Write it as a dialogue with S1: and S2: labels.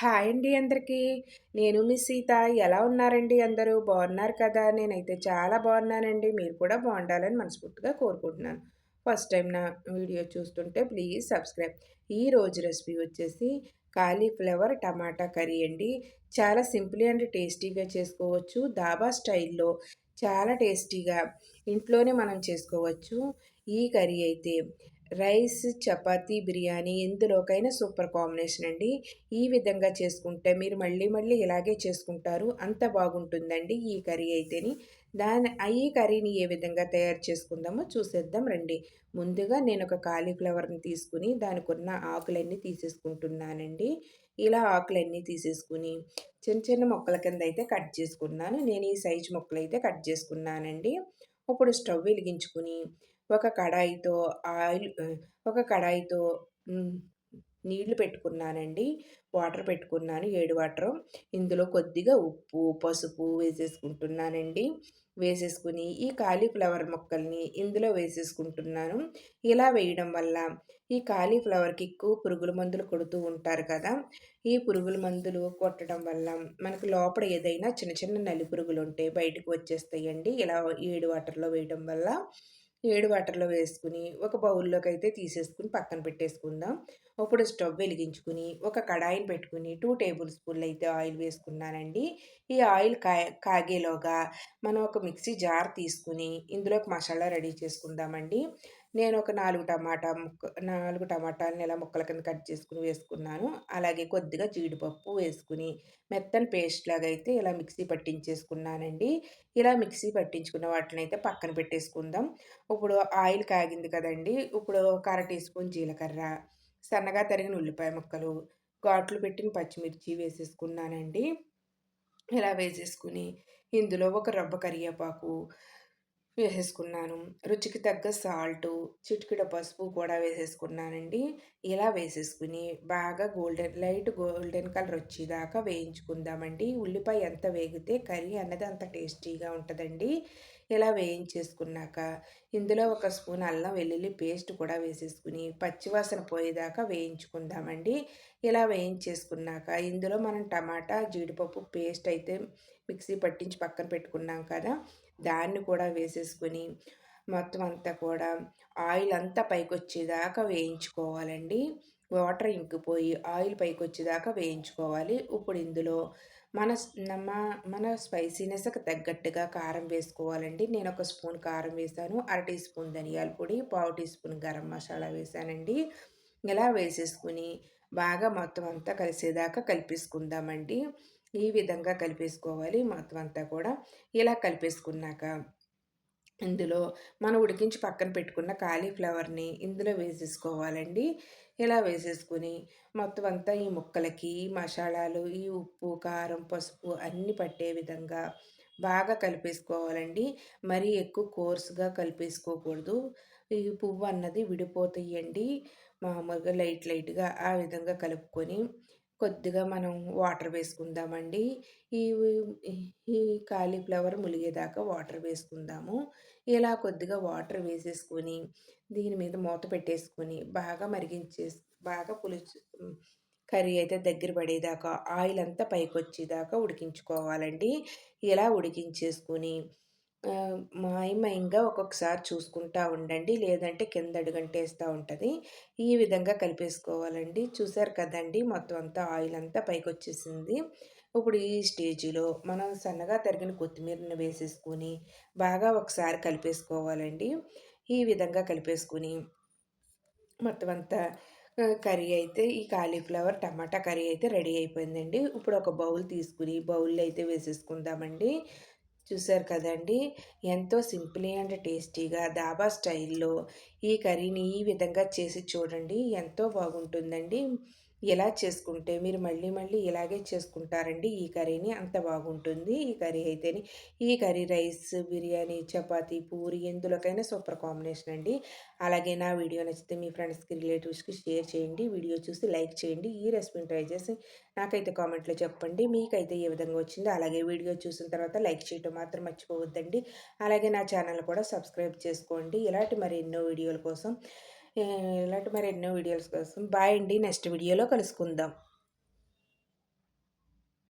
S1: Hi అండి అందరికీ. నేను మీ సీత. ఎలా ఉన్నారండి అందరూ? బాగున్నారు కదా? నేనైతే చాలా బాగున్నానండి. మీరు కూడా బాగుండాలని మనస్ఫూర్తిగా కోరుకుంటున్నాను. ఫస్ట్ టైం నా వీడియో చూస్తుంటే ప్లీజ్ సబ్స్క్రైబ్. ఈ రోజు రెసిపీ వచ్చేసి కాలీఫ్లవర్ టమాటా కర్రీ అండి. చాలా సింపుల్ అండ్ టేస్టీగా చేసుకోవచ్చు. దాబా స్టైల్లో చాలా టేస్టీగా ఇంట్లోనే మనం చేసుకోవచ్చు. ఈ కర్రీ అయితే రైస్ చపాతీ బిర్యానీ ఎందులోకైనా సూపర్ కాంబినేషన్ అండి. ఈ విధంగా చేసుకుంటే మీరు మళ్ళీ మళ్ళీ ఇలాగే చేసుకుంటారు. అంత బాగుంటుందండి ఈ కర్రీ అయితేని. దాని ఈ కర్రీని ఏ విధంగా తయారు చేసుకుందామో చూసేద్దాం రండి. ముందుగా నేను ఒక కాలీఫ్లవర్ని తీసుకుని దానికి ఉన్న ఆకులన్నీ తీసేసుకుంటున్నానండి. ఇలా ఆకులన్నీ తీసేసుకుని చిన్న చిన్న మొక్కల కింద అయితే కట్ చేసుకున్నాను. నేను ఈ సైజు మొక్కలు అయితే కట్ చేసుకున్నానండి. ఇప్పుడు స్టవ్ వెలిగించుకుని ఒక కడాయితో ఆయిల్ ఒక కడాయితో నీళ్ళు పెట్టుకున్నానండి. వాటర్ పెట్టుకున్నాను ఏడు వాటర్. ఇందులో కొద్దిగా ఉప్పు పసుపు వేసేసుకుంటున్నానండి. వేసేసుకుని ఈ కాలీఫ్లవర్ మొక్కల్ని ఇందులో వేసేసుకుంటున్నాను. ఇలా వేయడం వల్ల ఈ కాలీఫ్లవర్కి ఎక్కువ పురుగుల మందులు కొడుతూ ఉంటారు కదా. ఈ పురుగుల మందులు కొట్టడం వల్ల మనకు లోపల ఏదైనా చిన్న చిన్న నలి పురుగులు ఉంటే బయటకు వచ్చేస్తాయండి. ఇలా ఏడు వాటర్లో వేయడం వల్ల ఏడు వాటర్లో వేసుకుని ఒక బౌల్లోకి అయితే తీసేసుకుని పక్కన పెట్టేసుకుందాం. ఇప్పుడు స్టవ్ వెలిగించుకుని ఒక కడాయిని పెట్టుకుని టూ టేబుల్ స్పూన్లు అయితే ఆయిల్ వేసుకున్నానండి. ఈ ఆయిల్ కా కాగేలోగా మనం ఒక మిక్సీ జార్ తీసుకుని ఇందులో మసాలా రెడీ చేసుకుందామండి. నేను ఒక నాలుగు టమాటా ముక్క నాలుగు టమాటాలని ఇలా ముక్కల కింద కట్ చేసుకుని వేసుకున్నాను. అలాగే కొద్దిగా జీడిపప్పు వేసుకుని మెత్తని పేస్ట్ లాగా అయితే ఇలా మిక్సీ పట్టించేసుకున్నానండి. ఇలా మిక్సీ పట్టించుకున్న వాటిని అయితే పక్కన పెట్టేసుకుందాం. ఇప్పుడు ఆయిల్ కాగింది కదండి ఇప్పుడు ఒక అర టీ స్పూన్ జీలకర్ర సన్నగా తరిగిన ఉల్లిపాయ ముక్కలు ఘాట్లు పెట్టిన పచ్చిమిర్చి వేసేసుకున్నానండి. ఇలా వేసేసుకుని ఇందులో ఒక రవ్వ కరివేపాకు వేసేసుకున్నాను. రుచికి తగ్గ సాల్టు చిటికిడ పసుపు కూడా వేసేసుకున్నానండి. ఇలా వేసేసుకుని బాగా గోల్డెన్ లైట్ గోల్డెన్ కలర్ వచ్చేదాకా వేయించుకుందామండి. ఉల్లిపాయ ఎంత వేగితే కర్రీ అన్నది అంత టేస్టీగా ఉంటుందండి. ఇలా వేయించేసుకున్నాక ఇందులో ఒక స్పూన్ అల్లం వెల్లుల్లి పేస్ట్ కూడా వేసేసుకుని పచ్చివాసన పోయేదాకా వేయించుకుందామండి. ఇలా వేయించేసుకున్నాక ఇందులో మనం టమాటా జీడిపప్పు పేస్ట్ అయితే మిక్సీ పట్టించి పక్కన పెట్టుకున్నాం కదా దాన్ని కూడా వేసేసుకుని మొత్తం అంతా కూడా ఆయిల్ అంతా పైకి వచ్చేదాకా వేయించుకోవాలండి. వాటర్ ఇంకిపోయి ఆయిల్ పైకి వచ్చేదాకా వేయించుకోవాలి. ఇప్పుడు ఇందులో మన మన స్పైసీనెస్కి తగ్గట్టుగా కారం వేసుకోవాలండి. నేను ఒక స్పూన్ కారం వేసాను. అర టీ స్పూన్ ధనియాల పొడి పావు టీ స్పూన్ గరం మసాలా వేసానండి. ఇలా వేసేసుకుని బాగా మొత్తం అంతా కలిసేదాకా కలిపేసుకుందామండి. ఈ విధంగా కలిపేసుకోవాలి. మొత్తం అంతా కూడా ఇలా కలిపేసుకున్నాక ఇందులో మనం ఉడికించి పక్కన పెట్టుకున్న కాలీఫ్లవర్ని ఇందులో వేసేసుకోవాలండి. ఇలా వేసేసుకుని మొత్తం అంతా ఈ ముక్కలకి మసాలాలు ఈ ఉప్పు కారం పసుపు అన్నీ పట్టే విధంగా బాగా కలిపేసుకోవాలండి. మరీ ఎక్కువ కోర్సుగా కలిపేసుకోకూడదు. ఈ పువ్వు అన్నది విడిపోతాయండి. మామూలుగా లైట్ లైట్గా ఆ విధంగా కలుపుకొని కొద్దిగా మనం వాటర్ వేసుకుందామండి. ఈ ఈ కాలీఫ్లవర్ ములిగేదాకా వాటర్ వేసుకుందాము. ఇలా కొద్దిగా వాటర్ వేసేసుకొని దీని మీద మూత పెట్టేసుకొని బాగా మరిగించే బాగా పులుసు కర్రీ అయితే దగ్గర పడేదాకా ఆయిల్ అంతా పైకి వచ్చేదాకా ఉడికించుకోవాలండి. ఇలా ఉడికించేసుకొని మాయమయంగా ఒక్కొక్కసారి చూసుకుంటా ఉండండి. లేదంటే కింద అడుగంటేస్తూ ఉంటుంది. ఈ విధంగా కలిపేసుకోవాలండి. చూసారు కదండి మొత్తం అంతా ఆయిల్ అంతా పైకి వచ్చేసింది ఇప్పుడు ఈ స్టేజ్లో మనం సన్నగా తరిగిన కొత్తిమీరని వేసేసుకొని బాగా ఒకసారి కలిపేసుకోవాలండి. ఈ విధంగా కలిపేసుకుని మొత్తం అంతా కర్రీ అయితే ఈ కాలీఫ్లవర్ టమాటా కర్రీ అయితే రెడీ అయిపోయిందండి. ఇప్పుడు ఒక బౌల్ తీసుకుని బౌల్లో అయితే వేసేసుకుందామండి. చూసారు కదండి. ఎంతో సింపుల్ అండ్ టేస్టీగా దాబా స్టైల్లో ఈ కర్రీని ఈ విధంగా చేసి చూడండి. ఎంతో బాగుంటుందండి. ఇలా చేసుకుంటే మీరు మళ్ళీ మళ్ళీ ఇలాగే చేసుకుంటారండి. ఈ కర్రీని అంత బాగుంటుంది. ఈ కర్రీ అయితేనే ఈ కర్రీ రైస్ బిర్యానీ చపాతి పూరి ఎందులోకైనా సూపర్ కాంబినేషన్ అండి. అలాగే నా వీడియో నచ్చితే మీ ఫ్రెండ్స్కి రిలేటివ్స్కి షేర్ చేయండి. వీడియో చూసి లైక్ చేయండి. ఈ రెసిపీని ట్రై చేసి నాకైతే కామెంట్లో చెప్పండి. మీకైతే ఏ విధంగా వచ్చిందో అలాగే వీడియో చూసిన తర్వాత లైక్ చేయటం మాత్రం మర్చిపోవద్దండి. అలాగే నా ఛానల్ కూడా సబ్స్క్రైబ్ చేసుకోండి. ఇలాంటి మరి ఎన్నో వీడియోల కోసం ఇలాంటి మరి ఎన్నో వీడియోస్ కోసం. బాయ్ అండి. నెక్స్ట్ వీడియోలో కలుసుకుందాం.